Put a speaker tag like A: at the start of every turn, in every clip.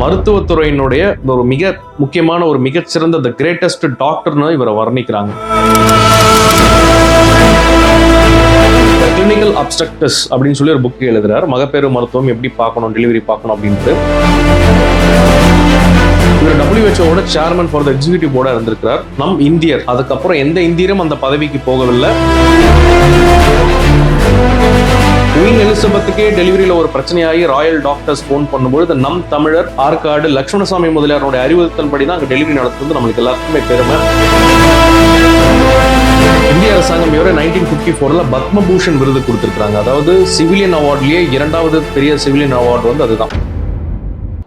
A: மருத்துவத்துறையினுடைய ஒரு மிக முக்கியமான ஒரு மிகச்சிறந்த த கிரேட்டஸ்ட் டாக்டர்னு இவரை வர்ணிக்கிறாங்க. கிளினிக்கல் அப்ஸ்ட்ரக்டஸ் அப்படின்னு சொல்லி ஒரு புக் எழுதுறாரு. மகப்பேறு மருத்துவம் எப்படி பார்க்கணும் டெலிவரி பார்க்கணும் அப்படின்ட்டு. இவர் டபிள்யூஹெச்ஓட சேர்மன் ஃபார் த எக்ஸிகூட்டிவ் போர்டாக இருந்திருக்கிறார். நம் இந்தியர். அதுக்கப்புறம் எந்த இந்தியரும் அந்த பதவிக்கு போகவில்லை. குயின் எலிசபெத்துக்கே டெலிவரியில் ஒரு பிரச்சனையாகி ராயல் டாக்டர்ஸ் ஃபோன் பண்ணும்பொழுது நம் தமிழர் ஆற்காடு லட்சுமணசாமி முதலியாரோட அறிவுறுத்தல் படி தான் அங்கே டெலிவரி நடத்துறது நம்மளுக்கு எல்லாருக்குமே பெருமை. இந்திய அரசாங்கம் இவரை நைன்டீன் ஃபிஃப்டி ஃபோரில் பத்மபூஷன் விருது கொடுத்துருக்காங்க அதாவது சிவிலியன் அவார்ட்லேயே இரண்டாவது பெரிய சிவிலியன் அவார்டு வந்து அதுதான்.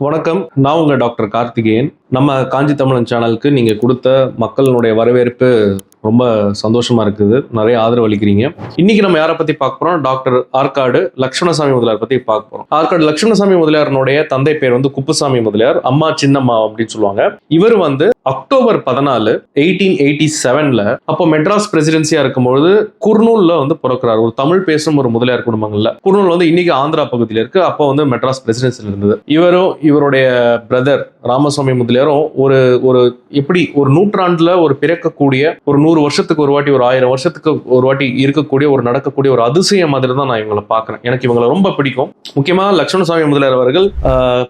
A: வணக்கம் நான் உங்கள் டாக்டர் கார்த்திகேயன். நம்ம காஞ்சி தமிழன் சேனலுக்கு நீங்கள் கொடுத்த மக்களினுடைய வரவேற்பு ரொம்ப சந்தோஷமா இருக்குது. நிறைய ஆதரவு அளிக்கிறீங்க. இன்னைக்கு நம்ம யாரை பத்தி பார்க்க போறோம்? டாக்டர் ஆற்காடு லட்சுமணசாமி முதலியார் பத்தி பார்க்க போறோம். ஆற்காடு லட்சுமணசாமி முதலியாரனுடைய தந்தை பேர் வந்து குப்புசாமி முதலியார். அம்மா சின்னம்மா அப்படின்னு சொல்லுவாங்க. இவர் வந்து அக்டோபர் பதினாலு எயிட்டீன் எயிட்டி செவன்ல அப்போ மெட்ராஸ் பிரசிடென்சியா இருக்கும்பொழுது குர்னூல்ல வந்து பிறக்கிறார். ஒரு தமிழ் பேசும் ஒரு முதலியார் குடும்பங்கள்ல. குர்னூல் வந்து இன்னைக்கு ஆந்திரா பகுதியில் இருக்கு. அப்போ வந்து மெட்ராஸ் பிரசிடென்சியில் இருந்தது. இவரும் இவருடைய பிரதர் ராமசுவாமி முதலியாரும் ஒரு ஒரு எப்படி ஒரு நூற்றாண்டுல ஒரு பிறக்கக்கூடிய ஒரு நூறு வருஷத்துக்கு ஒரு வாட்டி ஒரு ஆயிரம் வருஷத்துக்கு ஒரு வாட்டி இருக்கக்கூடிய ஒரு நடக்கக்கூடிய ஒரு அதிசயம் மாதிரி தான் நான் இவங்களை பார்க்குறேன். எனக்கு இவங்களை ரொம்ப பிடிக்கும். முக்கியமாக லக்ஷ்மணசாமி முதலியார் அவர்கள்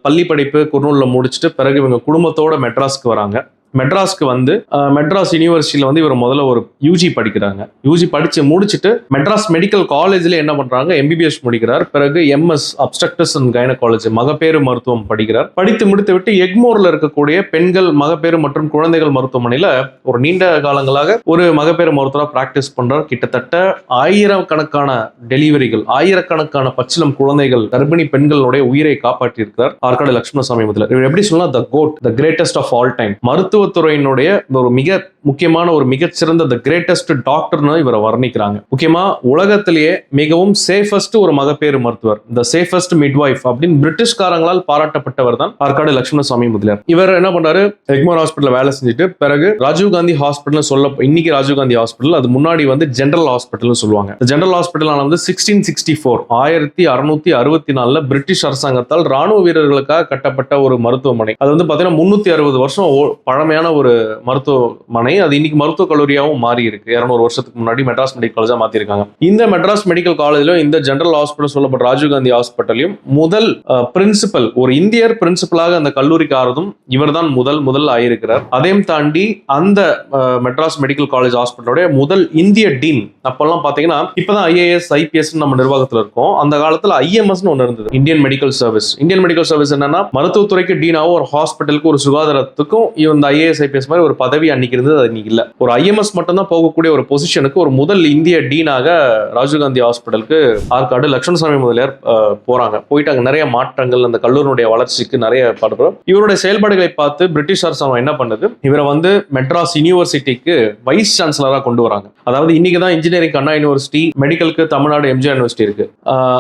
A: பள்ளி படிப்பு குர்நூலில் முடிச்சுட்டு பிறகு இவங்க குடும்பத்தோட மெட்ராஸ்க்கு வராங்க. மெட்ராஸ்க்கு வந்து மெட்ராஸ் யூனிவர்சிட்டியில் வந்து இவர் முதல்ல ஒரு யூஜி படிக்கிறாங்க. யூஜி படித்து முடிச்சுட்டு மெட்ராஸ் மெடிக்கல் காலேஜில் என்ன பண்ணுறாங்க எம்பிபிஎஸ் முடிக்கிறார். பிறகு எம்எஸ் அப்டக்டஸ் அண்ட் கைனகாலஜி மகப்பேறு மருத்துவம் படிக்கிறார். படித்து முடித்து விட்டு எக்மோரில் இருக்கக்கூடிய பெண்கள் மகப்பேறு மற்றும் குழந்தைகள் மருத்துவமனையில் ஒரு நீண்ட காலங்களாக ஒரு மகப்பேறு மருத்துவராக ப்ராக்டிஸ் பண்ணுறார் கிட்டத்தட்ட ஆயிரக்கணக்கான டெலிவரிகள் ஆயிரக்கணக்கான பச்சிலம் குழந்தைகள் கர்ப்பிணி பெண்களுடைய உயிரை காப்பாற்றி இருக்கிறார் ஆற்காடு லட்சுமணசாமி முதல்வர் இவர் எப்படி சொல்லலாம் the GOAT the greatest of all time மருத்துவ மருத்துவத்துறையினுடைய ஒரு மிக முக்கியமான ஒரு மிகச்சிறந்த த கிரேட்டஸ்ட் டாக்டர்னு இவரை வர்ணிக்கிறாங்க. முக்கியமா உலகத்திலேயே மிகவும் சேஃபஸ்ட் ஒரு மகப்பேறு மருத்துவர் த சேஃபஸ்ட் மிட்வைஃப் அப்படின்னு பிரிட்டிஷ்காரங்களால் பாராட்டப்பட்டவர் தான் ஆற்காடு லட்சுமணசாமி முதலியார். இவர் என்ன பண்றாரு? எக்மோர் ஹாஸ்பிட்டல் வேலை செஞ்சுட்டு பிறகு ராஜீவ் காந்தி ஹாஸ்பிட்டல் சொல்ல இன்னைக்கு ராஜீவ் காந்தி ஹாஸ்பிட்டல் அது முன்னாடி வந்து ஜென்ரல் ஹாஸ்பிட்டல்னு சொல்லுவாங்க. ஜென்ரல் ஹாஸ்பிட்டல் வந்து சிக்ஸ்டீன் சிக்ஸ்டி ஃபோர் ஆயிரத்தி அறுநூத்தி அறுபத்தி நாலுல பிரிட்டிஷ் அரசாங்கத்தால் ராணுவ வீரர்களுக்காக கட்டப்பட்ட ஒரு மருத்துவமனை. அது வந்து பாத்தீங்கன்னா முன்னூத்தி அறுபது வருஷம் ஓ- பழமையான ஒரு மருத்துவமனை. அது இன்னைக்கு மருத்துவக் கல்லூரியாவும் மாறி இருக்கு இரநூறு வருஷத்துக்கு முன்னாடி மெட்ராஸ் மெடிக்கல் காலேஜா மாத்திருக்காங்க. இந்த மெட்ராஸ் மெடிக்கல் காலேஜ்லயும் இந்த ஜெனரல் ஹாஸ்பிட்டல் சொல்லப்பட்ட ராஜீவ்காந்தி ஹாஸ்பிட்டலையும் முதல் பிரின்சிபல் ஒரு இந்தியர் பிரின்சிபலாக அந்த கல்லூரிக்கு ஆறதும் இவர்தான் முதல் முதல் ஆயிருக்கிறார். அதையும் தாண்டி அந்த மெட்ராஸ் மெடிக்கல் காலேஜ் ஹாஸ்பிட்டலோட முதல் இந்திய டீன் அப்பெல்லாம் பாத்தீங்கன்னா இப்பதான் ஐஏஎஸ் ஐபிஎஸ் நம்ம நிர்வாகத்துல இருக்கோம். அந்த காலத்துல ஐஎம்எஸ் ஒன்னு இருந்தது. Indian medical service Indian medical service என்னன்னா மருத்துவத்துறைக்கு டீனாவும் ஒரு ஹாஸ்பிட்டலுக்கு ஒரு சுகாதாரத்துக்கும் இந்த ஐஏஎஸ் ஐபிஎஸ் மாதிரி ஒரு பதவி அன்னைக்கு இருந்தது. அது இன்னைக்கு இல்லை. ஒரு ஐஎம்எஸ் மட்டும்தான் போகக்கூடிய ஒரு பொசிஷனுக்கு ஒரு முதல் இந்திய டீனாக ராஜீவ்காந்தி ஹாஸ்பிட்டலுக்கு ஆற்காடு லட்சுமணசாமி முதலியார் போறாங்க. போயிட்டு அங்கே நிறைய மாற்றங்கள் அந்த கல்லூரியுடைய வளர்ச்சிக்கு நிறைய படுறோம் இவருடைய செயல்பாடுகளை பார்த்து பிரிட்டிஷ் அரசாங்கம் என்ன பண்ணுது? இவரை வந்து மெட்ராஸ் யூனிவர்சிட்டிக்கு வைஸ் சான்சலராக கொண்டு வராங்க. அதாவது இன்னைக்கு தான் இன்ஜினியரிங் அண்ணா யூனிவர்சிட்டி மெடிக்கலுக்கு தமிழ்நாடு எம்ஜிஆர் யூனிவர்சிட்டி இருக்கு.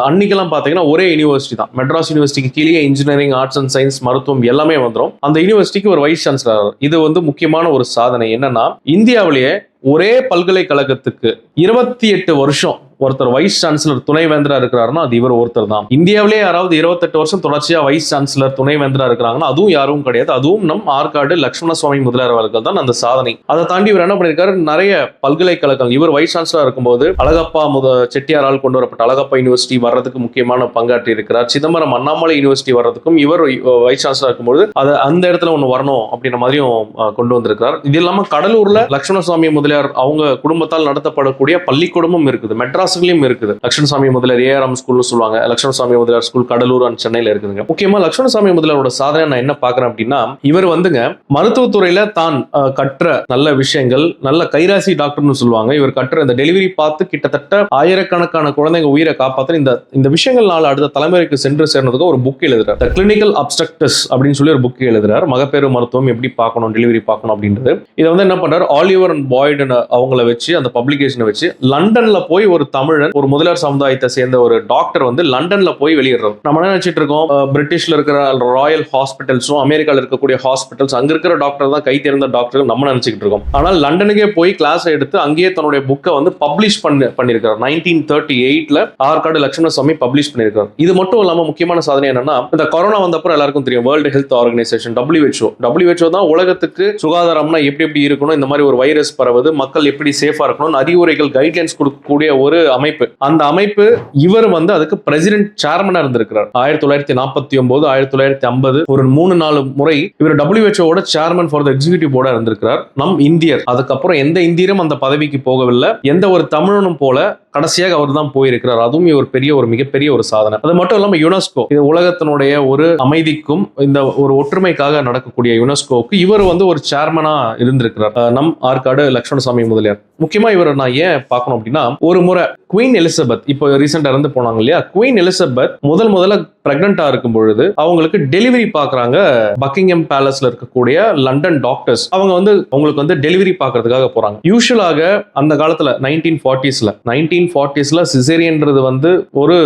A: அன்னைக்கெல்லாம் பார்த்தீங்கன்னா ஒரே யூனிவர்சிட்டி தான். மெட்ராஸ் யூனிவர்சிட்டிக்கு கீழே இன்ஜினியரிங் ஆர்ட்ஸ் அண்ட் சயின்ஸ் மருத்துவம் எல்லாமே வந்துடும் அந்த யூனிவர்சிட்டிக்கு ஒரு வைஸ் சான்சலர். இது வந்து முக்கியமான ஒரு சாதனை. என்னன்னா இந்தியாவிலேயே ஒரே பல்கலைக்கழகத்துக்கு இருபத்தி எட்டு வருஷம் ஒருத்தர் வைஸ் சான்சலர் துணைவேந்தரா இருக்கிறாருன்னா அது இவர் ஒருத்தர் தான் இந்தியாவிலே யாராவது இருபத்தெட்டு வருஷம் தொடர்ச்சியா வைஸ் சான்சலர் துணைவேந்தரா இருக்கிறாங்கன்னா அதுவும் யாரும் கிடையாது. அதுவும் நம் ஆற்காடு லட்சுமண சுவாமி முதலியார் அவர்கள் தான் அந்த சாதனை. அதை தாண்டி இவர் என்ன பண்ணிருக்காரு நிறைய பல்கலைக்கழகங்கள் இவர் வைஸ் சான்சலரா இருக்கும்போது அழகப்பா முத செட்டியாரால் கொண்டு வரப்பட்ட அழகப்பா யூனிவர்சிட்டி வர்றதுக்கு முக்கியமான பங்காற்றி இருக்கிறார். சிதம்பரம் அண்ணாமலை யூனிவர்சிட்டி வர்றதுக்கும் இவர் வைஸ் சான்சலரா இருக்கும்போது அதை அந்த இடத்துல ஒன்று வரணும் அப்படின்ற மாதிரியும் கொண்டு வந்திருக்கிறார். இது இல்லாம கடலூர்ல லட்சுமணசுவாமி முதலியார் அவங்க குடும்பத்தால் நடத்தப்படக்கூடிய பள்ளிக்கூடமும் இருக்குது. மெட்ராஸ் மெட்ராஸ்லயும் இருக்குது. லட்சுமணசாமி முதலியார் ஏஆர்எம் ஸ்கூல்னு சொல்லுவாங்க. லட்சுமணசாமி முதலியார் ஸ்கூல் கடலூர் அண்ட் சென்னையில இருக்குதுங்க. முக்கியமா லட்சுமணசாமி முதலியாரோட சாதனை நான் என்ன பாக்குறேன் அப்படின்னா இவர் வந்துங்க மருத்துவத்துறையில தான் கற்ற நல்ல விஷயங்கள் நல்ல கைராசி டாக்டர்னு சொல்லுவாங்க. இவர் கற்ற இந்த டெலிவரி பார்த்து கிட்டத்தட்ட ஆயிரக்கணக்கான குழந்தைங்க உயிரை காப்பாற்ற இந்த இந்த விஷயங்கள்னால அடுத்த தலைமுறைக்கு சென்று சேர்ந்ததுக்கு ஒரு புக் எழுதுறார். த கிளினிக்கல் அப்டக்டஸ் அப்படின்னு சொல்லி ஒரு புக் எழுதுறார். மகப்பேறு மருத்துவம் எப்படி பார்க்கணும் டெலிவரி பார்க்கணும் அப்படின்றது. இதை வந்து என்ன பண்றாரு? ஆலிவர் அண்ட் பாய்டு அவங்கள வச்சு அந்த பப்ளிகேஷனை வச்சு லண்டன்ல போய் ஒரு தமிழன் ஒரு முதலியார் சமுதாயத்தை சேர்ந்த ஒரு டாக்டர் வந்து லண்டன்ல போய் வெளியிடுறோம். நம்ம என்ன நினைச்சிட்டு இருக்கோம்? பிரிட்டிஷ்ல இருக்கிற ராயல் ஹாஸ்பிட்டல்ஸும் அமெரிக்கால இருக்கக்கூடிய ஹாஸ்பிட்டல்ஸ் அங்க இருக்கிற டாக்டர் தான் கை தேர்ந்த டாக்டர் நம்ம நினைச்சிட்டு இருக்கோம். ஆனால் லண்டனுக்கே போய் கிளாஸ் எடுத்து அங்கேயே தன்னுடைய புக்கை வந்து பப்ளிஷ் பண்ணி பண்ணிருக்காரு நைன்டீன் தேர்ட்டி எயிட்ல ஆற்காடு லட்சுமணசாமி பப்ளிஷ் பண்ணிருக்காரு இது மட்டும் இல்லாம முக்கியமான சாதனை என்னன்னா இந்த கொரோனா வந்தப்பறம் எல்லாருக்கும் தெரியும். World health organisation WHO WHO தான் உலகத்துக்கு சுகாதாரம்னா எப்படி எப்படி இருக்கணும் இந்த மாதிரி ஒரு வைரஸ் பரவுது மக்கள் எப்படி சேஃபா இருக்கணும் அறிவுரைகள் கைட்லைன்ஸ் கொடுக்கக்கூடிய ஒரு அமைப்பு. அந்த அமைப்பு இவர் வந்து அதுக்கு பிரசிடென்ட் சேர்மனா இருந்திருக்கிறார். ஆயிரத்தி தொள்ளாயிரத்தி நாற்பத்தி ஒன்பது ஆயிரத்தி தொள்ளாயிரத்தி ஐம்பது ஒரு மூணு நாலு முறை இவர் டபிள்யூஹெச்ஓட சேர்மன் ஃபார் த எக்ஸிகியூட்டிவ் போர்டா இருந்திருக்கிறார். நம் இந்தியர். அதுக்கப்புறம் எந்த இந்தியரும் அந்த பதவிக்கு போகவில்லை. எந்த ஒரு தமிழனும் போல கடைசியாக அவர் தான் போயிருக்கிறார். அதுவும் ஒரு பெரிய ஒரு மிகப்பெரிய ஒரு சாதனை. அது மட்டும் இல்லாமல் யுனெஸ்கோ இது உலகத்தினுடைய ஒரு அமைதிக்கும் இந்த ஒரு ஒற்றுமைக்காக நடக்கக்கூடிய யுனெஸ்கோவுக்கு இவர் வந்து ஒரு சேர்மனா இருந்திருக்கிறார். நம் ஆற்காடு லக்ஷ்மணசாமி முதலியார். முக்கியமா இவரை நான் ஏன் பார்க்கணும் அப்படின்னா ஒரு முறை குவீன் எலிசபெத் இப்போ ரீசெண்டா இருந்து போனாங்க இல்லையா? குயின் எலிசபெத் முதல் முதல்ல பிரெக்னண்டா இருக்கும் பொழுது அவங்களுக்கு டெலிவரி பாக்குறாங்க பக்கிங்ஹம் பேலஸ்ல இருக்கக்கூடிய லண்டன் டாக்டர்ஸ் அவங்க வந்து அவங்களுக்கு வந்து டெலிவரி பார்க்கறதுக்காக போறாங்க. யூஸ்வலாக அந்த காலத்துல நைன்டீன் ஃபார்ட்டிஸ்ல நைன்டீன் ஃபார்ட்டிஸ்ல சிசேரியன்றது வந்து ஒரு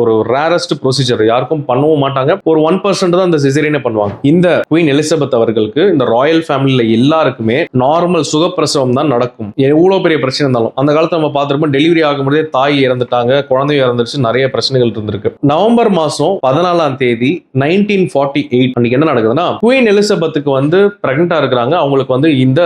A: ஒரு ரேரஸ்ட் ப்ரொசீஜர் யாருக்கும் பண்ணவும் மாட்டாங்க. ஒரு ஒன் பர்சன்ட் தான் இந்த சிசேரியனை பண்ணுவாங்க. இந்த குயின் எலிசபெத் அவர்களுக்கு இந்த ராயல் ஃபேமிலியில எல்லாருக்குமே நார்மல் சுகப்பிரசவம் தான் நடக்கும். எவ்வளோ பெரிய பிரச்சனை இருந்தாலும். அந்த காலத்தில் நம்ம பார்த்திருப்போம் டெலிவரி ஆகும்போதே தாய் இறந்துட்டாங்க குழந்தை இறந்துருச்சு நிறைய பிரச்சனைகள் இருந்திருக்கு. நவம்பர் மாசம் பதினாலாம் தேதி நைன்டீன் ஃபார்ட்டி எயிட் அன்னைக்கு என்ன நடக்குதுன்னா குயின் எலிசபெத்துக்கு வந்து பிரெக்னண்டா இருக்கிறாங்க. அவங்களுக்கு வந்து இந்த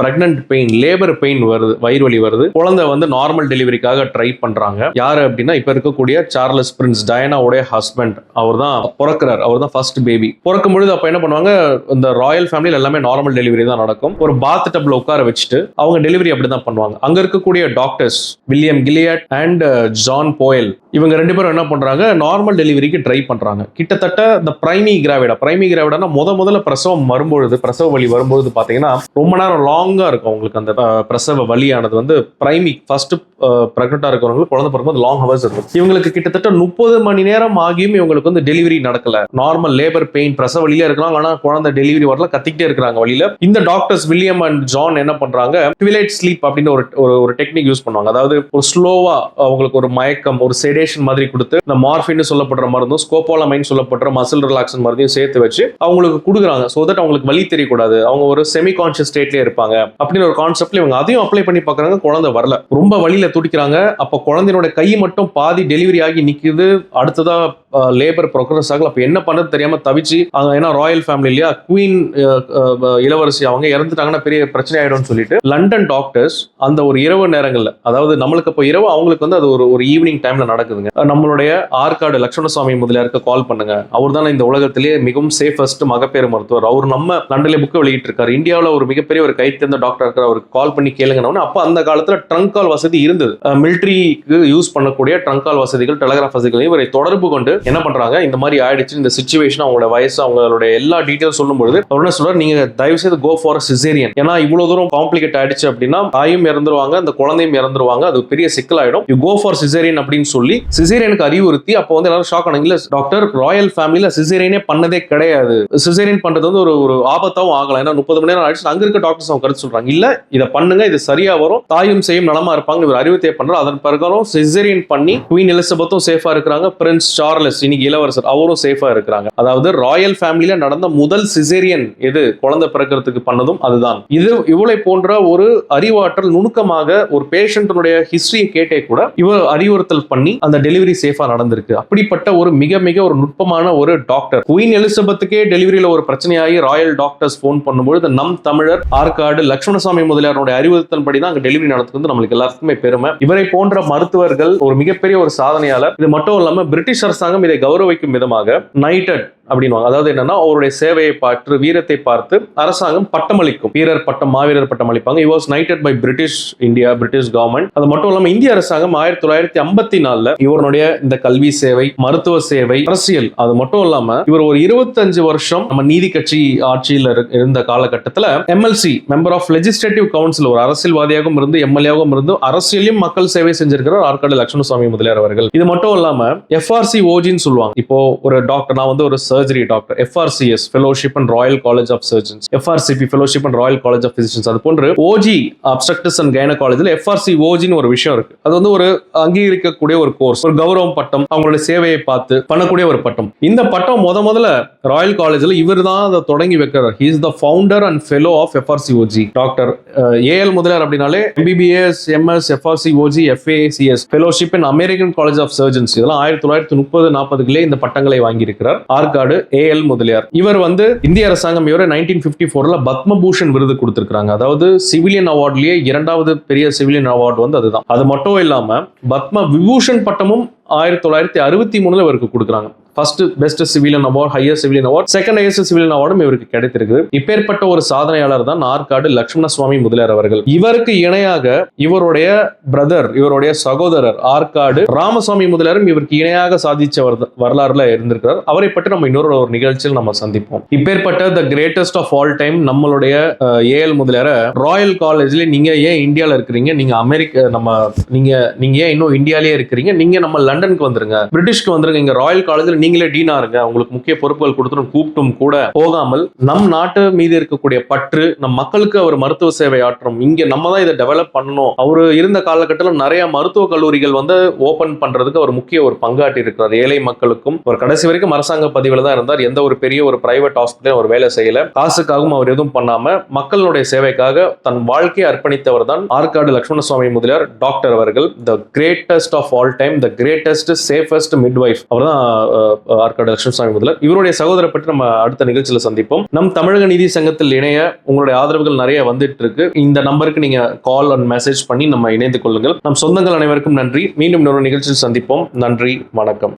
A: பிரெக்னன்ட் பெயின் லேபர் பெயின் வருது வயிறு வலி வருது. குழந்தை வந்து நார்மல் டெலிவரிக்காக ட்ரை பண்றாங்க. யாரு அப்படின்னா இப்ப இருக்கக்கூடிய சார்லஸ் பிரின்ஸ் டயனாவுடைய ஹஸ்பண்ட் அவர் தான் பிறக்கிறார். அவர் தான் ஃபர்ஸ்ட் பேபி பிறக்கும் பொழுது அப்ப என்ன பண்ணுவாங்க இந்த ராயல் ஃபேமிலியில் எல்லாமே நார்மல் டெலிவரி தான் நடக்கும். ஒரு பாத் டப்ல உட்கார வச்சுட்டு அவங்க டெலிவரி அப்படி தான் பண்ணுவாங்க. அங்க இருக்கக்கூடிய doctors William Gilliatt and John Boyle இவங்க ரெண்டு பேரும் என்ன பண்றாங்க நார்மல் டெலிவரிக்கு ட்ரை பண்றாங்க. கிட்டத்தட்ட இந்த பிரைமி கிராவிடா பிரைமி கிராவிடானா முத முதல்ல பிரசவம் வரும்பொழுது பிரசவ வலி வரும்பொழுது பாத்தீங்கன்னா ரொம்ப நேரம் லாங்கா இருக்கும் அவங்களுக்கு அந்த uh, பிரசவ வலியானது வந்து. பிரைமி ஃபர்ஸ்ட் ப்ரெக்னெண்ட்டாக இருக்கிறவங்களுக்கு குழந்தை பிறகும்போது லாங் ஹவர்ஸ் இருக்கும். இவங்களுக்கு கிட்டத்தட்ட முப்பது மணி நேரம் ஆகியும் இவங்களுக்கு வந்து டெலிவரி நடக்கல. நார்மல் லேபர் பெயின் பிரசவ வழியில இருக்கலாம் ஆனால் குழந்தை டெலிவரி வரல கத்திக்கிட்டே இருக்கிறாங்க வழியில இந்த டாக்டர்ஸ் வில்லியம் அண்ட் ஜான் என்ன பண்றாங்க? ட்விலைட் ஸ்லீப் அப்படின்னு ஒரு ஒரு ஒரு டெக்னிக் யூஸ் பண்ணுவாங்க. அதாவது ஒரு ஸ்லோவா அவங்களுக்கு ஒரு மயக்கம் ஒரு செடேஷன் மாதிரி கொடுத்து இந்த மார்பின்னு சொல்லப்படுற மருந்தும் ஸ்கோபோலமைன் சொல்லப்படுற மசில் ரிலாக்ஸன் மருந்தையும் சேர்த்து வச்சு அவங்களுக்கு கொடுக்குறாங்க. ஸோ தட் அவங்களுக்கு வழி தெரியக்கூடாது. அவங்க ஒரு செமி கான்சியஸ் ஸ்டேட்லேயே இருப்பாங்க. அப்படின்னு ஒரு கான்செப்ட்ல இவங்க அதையும் அப்ளை பண்ணி பார்க்குறாங்க குழந்தை வரல. ரொம்ப வழியில துடிக்கிறாங்க. அப்போ குழந்தையினோட கை மட்டும் பாதி டெலிவரி ஆகி நிக்குது. அடுத்ததாக லேபர் ப்ரொக்ரஸ் ஆகல. அப்போ என்ன பண்றது தெரியாம தவிச்சு ஏன்னா ராயல் ஃபேமிலி இல்லையா? குவீன் இளவரசி அவங்க இறந்துட்டாங்கன்னா பெரிய பிரச்சனை ஆயிடும்னு சொல்லிட்டு லண்டன் டாக்டர்ஸ் அந்த ஒரு இரவு நேரங்களில் அதாவது நம்மளுக்கு இப்போ இரவு அவங்களுக்கு வந்து அது ஒரு ஒரு ஈவினிங் டைம்ல நடக்குதுங்க. நம்மளுடைய ஆற்காடு லட்சுமணசுவாமி முதலியாருக்கு கால் பண்ணுங்க. அவர் தான் இந்த உலகத்திலேயே மிகவும் சேஃபஸ்ட் மகப்பேறு மருத்துவர். அவர் நம்ம லண்டன்ல புக்கு வெளியிட்டு இருக்காரு இந்தியாவில் ஒரு மிகப்பெரிய ஒரு கைத்தேர்ந்த டாக்டர் இருக்கிற அவருக்கு கால் பண்ணி கேளுங்கன்னு அப்போ அந்த காலத்தில் ட்ரங்க் கால் வசதி இருந்தது. மிலிட்ரிக்கு யூஸ் பண்ணக்கூடிய ட்ரங்க் கால் வசதிகள் டெலகிராஃப் வசதிகளையும் இவரை தொடர்பு கொண்டு என்ன பண்றாங்க? இந்த மாதிரி ஆயிடுச்சு இந்த சுச்சுவேஷன் அவங்களோட வயசு அவங்களோட எல்லா டீட்டெயில்ஸ் சொல்லும் பொழுது அவர் என்ன சொல்றாரு? நீங்க தயவு செய்து கோ ஃபார் சிசேரியன் ஏன்னா இவ்வளவு தூரம் காம்ப்ளிகேட் ஆயிடுச்சு அப்படின்னா தாயும் இறந்துருவாங்க அந்த குழந்தையும் இறந்துருவாங்க அது பெரிய சிக்கலாயிடும். யூ கோ ஃபார் சிசேரியன் அப்படின்னு சொல்லி சிசேரியனுக்கு அறிவுறுத்தி அப்போ வந்து எல்லாரும் ஷாக் ஆனாங்க. இல்ல டாக்டர் ராயல் ஃபேமிலியில சிசேரியனே பண்ணதே கிடையாது. சிசேரியன் பண்றது வந்து ஒரு ஒரு ஆபத்தாவும் ஆகலாம் ஏன்னா முப்பது மணி நேரம் ஆயிடுச்சு. அங்க இருக்க டாக்டர்ஸ் அவங்க கருத்து சொல்றாங்க. இல்ல இதை பண்ணுங்க இது சரியா வரும். தாயும் செய்யும் நலமா இருப்பாங்க இவர் அறிவுறுத்திய பண்றாரு. அதன் பிறகு சிசேரியன் பண்ணி குவீன் எலிசபெத்தும் சேஃபா இருக்கிறாங்க. பிரின்ஸ் சார்லஸ் இன்னைக்கு இளவரசர் அவரும் சேஃபா இருக்கிறாங்க. அதாவது ராயல் ஃபேமிலியில நடந்த முதல் சிசேரியன் எது? குழந்தை பிறக்கிறதுக்கு பண்ணதும் அதுதான். இது இவளை போன்ற ஒரு அறிவாற்றல் நுணுக்கமாக ஒரு பேஷண்ட்னுடைய ஹிஸ்டரியை கேட்டே கூட இவர் அறிவுறுத்தல் பண்ணி அந்த டெலிவரி சேஃபா நடந்திருக்கு. அப்படிப்பட்ட ஒரு மிக மிக ஒரு நுட்பமான ஒரு டாக்டர் குயின் எலிசபெத்துக்கே டெலிவரியில ஒரு பிரச்சனையாகி ராயல் டாக்டர்ஸ் போன் பண்ணும்பொழுது நம் தமிழர் ஆற்காடு லட்சுமணசாமி முதலியாருடைய அறிவுறுத்தல் படி தான் அங்க டெலிவரி நடத்துறது நம்மளுக்கு எல்லாருக்குமே பெருமை. இவரை போன்ற மருத்துவர்கள் ஒரு மிகப்பெரிய ஒரு சாதனையாளர். இது மட்டும் இல்லாம பிரிட்டிஷ் அரசாங்கம் இதை கௌரவிக்கும் விதமாக நைட்டட் அப்படின்வாங்க அதாவது என்னன்னா அவருடைய சேவையை பார்த்து வீரத்தை பார்த்து அரசாங்கம் பட்டமளிக்கும் வீரர் பட்டம் மாவீரர் பட்டம் அளிப்பாங்க. He was knighted by British India British government அது மட்டும் இல்லாம இந்திய அரசாங்கம் ஆயிரத்தி தொள்ளாயிரத்தி ஐம்பத்தி நாலுல இவருடைய இந்த கல்வி சேவை மருத்துவ சேவை அரசியல் அது மட்டும் இல்லாம இவர் ஒரு இருபத்தஞ்சு வருஷம் நம்ம நீதி கட்சி ஆட்சியில் இரு- இருந்த காலகட்டத்தில் MLC member of legislative council ஒரு அரசியல்வாதியாகவும் இருந்து எம்எல்ஏவும் இருந்து அரசியலையும் மக்கள் சேவை செஞ்சிருக்கிறார் ஆற்காடு லட்சுமணசாமி முதலியார் அவர்கள். இது மட்டும் இல்லாம எஃப்ஆர்சி ஓஜின்னு சொல்லுவாங்க. இப்போ ஒரு டாக்டர் நான் வந்து ஒரு surgeon surgery doctor FRCS fellowship and Royal College of Surgeons FRCP fellowship and Royal College of physicians அது போன்று ஓஜி அப்சக்டஸ் அண்ட் கைனகாலஜில் எஃப்ஆர்சி ஓஜின்னு ஒரு விஷயம் இருக்கு. அது வந்து ஒரு அங்கீகரிக்கக்கூடிய ஒரு கோர்ஸ் ஒரு கௌரவம் பட்டம் அவங்களுடைய சேவையை பார்த்து பண்ணக்கூடிய ஒரு பட்டம். இந்த பட்டம் முத முதல்ல ராயல் காலேஜில் இவர் தான் அதை தொடங்கி வைக்கிறார். He is the founder and fellow of FRCOG doctor AL Mudaliar அப்படின்னாலே MBBS MS FRCOG FACS fellowship in American college of surgeons இதெல்லாம் ஆயிரத்தி தொள்ளாயிரத்தி முப்பது நாற்பதுகளே இந்த பட்டங்களை வாங்கியிருக்கிறார். ஆற்காடு ஏஎல் முதலியார். இவர் வந்து இந்திய அரசாங்கம் இவரை நைன்டீன் பிப்டி ஃபோர்ல பத்மபூஷன் விருது கொடுத்திருக்காங்க அதாவது சிவிலியன் அவார்ட்லயே இரண்டாவது பெரிய சிவிலியன் அவார்டு வந்து அதுதான். அது மட்டும் இல்லாம பத்ம விபூஷன் பட்டமும் ஆயிரத்தி தொள்ளாயிரத்தி அறுபத்தி மூணுல இவருக்கு கொடுக்குறாங்க. First best civilian award higher civilian award second highest civilian அவார்டும் இவருக்கு கிடைத்திருக்கு இப்பேற்பட்ட ஒரு சாதனையாளர் தான் ஆற்காடு லட்சுமண சுவாமி முதலியார் அவர்கள். இவருக்கு இணையாக இவருடைய பிரதர் இவருடைய சகோதரர் ஆற்காடு ராமசுவாமி முதலியாரும் இவருக்கு இணையாக சாதிச்ச வரலாறுல இருந்திருக்கிறார். அவரை பற்றி நம்ம இன்னொரு ஒரு நிகழ்ச்சியில் நம்ம சந்திப்போம். இப்பேற்பட்ட the greatest of all time நம்மளுடைய ஏஎல் முதலியார ராயல் காலேஜ்ல நீங்க ஏன் இந்தியாவில் இருக்கிறீங்க? நீங்க அமெரிக்க நம்ம நீங்க நீங்க ஏன் இன்னும் இந்தியாலயே இருக்கிறீங்க? நீங்க நம்ம லண்டனுக்கு வந்துருங்க. பிரிட்டிஷ்க்கு வந்துருங்க. இங்க ராயல் காலேஜ்ல நீங்களே டீனா இருங்க. உங்களுக்கு முக்கிய பொறுப்புகள் கொடுத்துடும். கூப்பிட்டும் கூட போகாமல் நம் நாட்டு மீது இருக்கக்கூடிய பற்று நம் மக்களுக்கு அவர் மருத்துவ சேவை ஆற்றும். இங்க நம்ம தான் இதை டெவலப் பண்ணணும். அவர் இருந்த காலகட்டத்தில் நிறைய மருத்துவ கல்லூரிகள் வந்து ஓபன் பண்றதுக்கு அவர் முக்கிய ஒரு பங்காற்றி இருக்கிறார் ஏழை மக்களுக்கும் அவர் கடைசி வரைக்கும் அரசாங்க பதிவில் தான் இருந்தார். எந்த ஒரு பெரிய ஒரு பிரைவேட் ஹாஸ்பிட்டலும் அவர் வேலை செய்யல. காசுக்காகவும் அவர் எதுவும் பண்ணாம மக்களுடைய சேவைக்காக தன் வாழ்க்கையை அர்ப்பணித்தவர் தான் ஆற்காடு லட்சுமண சுவாமி முதலியார் டாக்டர் அவர்கள். The greatest of all time the greatest safest midwife அவர் தான் ஆற்காடு லட்சுமண முதல்வர். இவருடைய சகோதரர் பற்றி நம்ம அடுத்த நிகழ்ச்சியில் சந்திப்போம். நம் தமிழக நிதி சங்கத்தில் இணைய உங்களுடைய ஆதரவுகள் நிறைய வந்துட்டு இருக்கு. இந்த நம்பருக்கு நீங்க கால் அண்ட் மெசேஜ் பண்ணி நம்ம இணைந்து கொள்ளுங்கள். நம் சொந்தங்கள் அனைவருக்கும் நன்றி. மீண்டும் இன்னொரு நிகழ்ச்சியில் சந்திப்போம். நன்றி. வணக்கம்.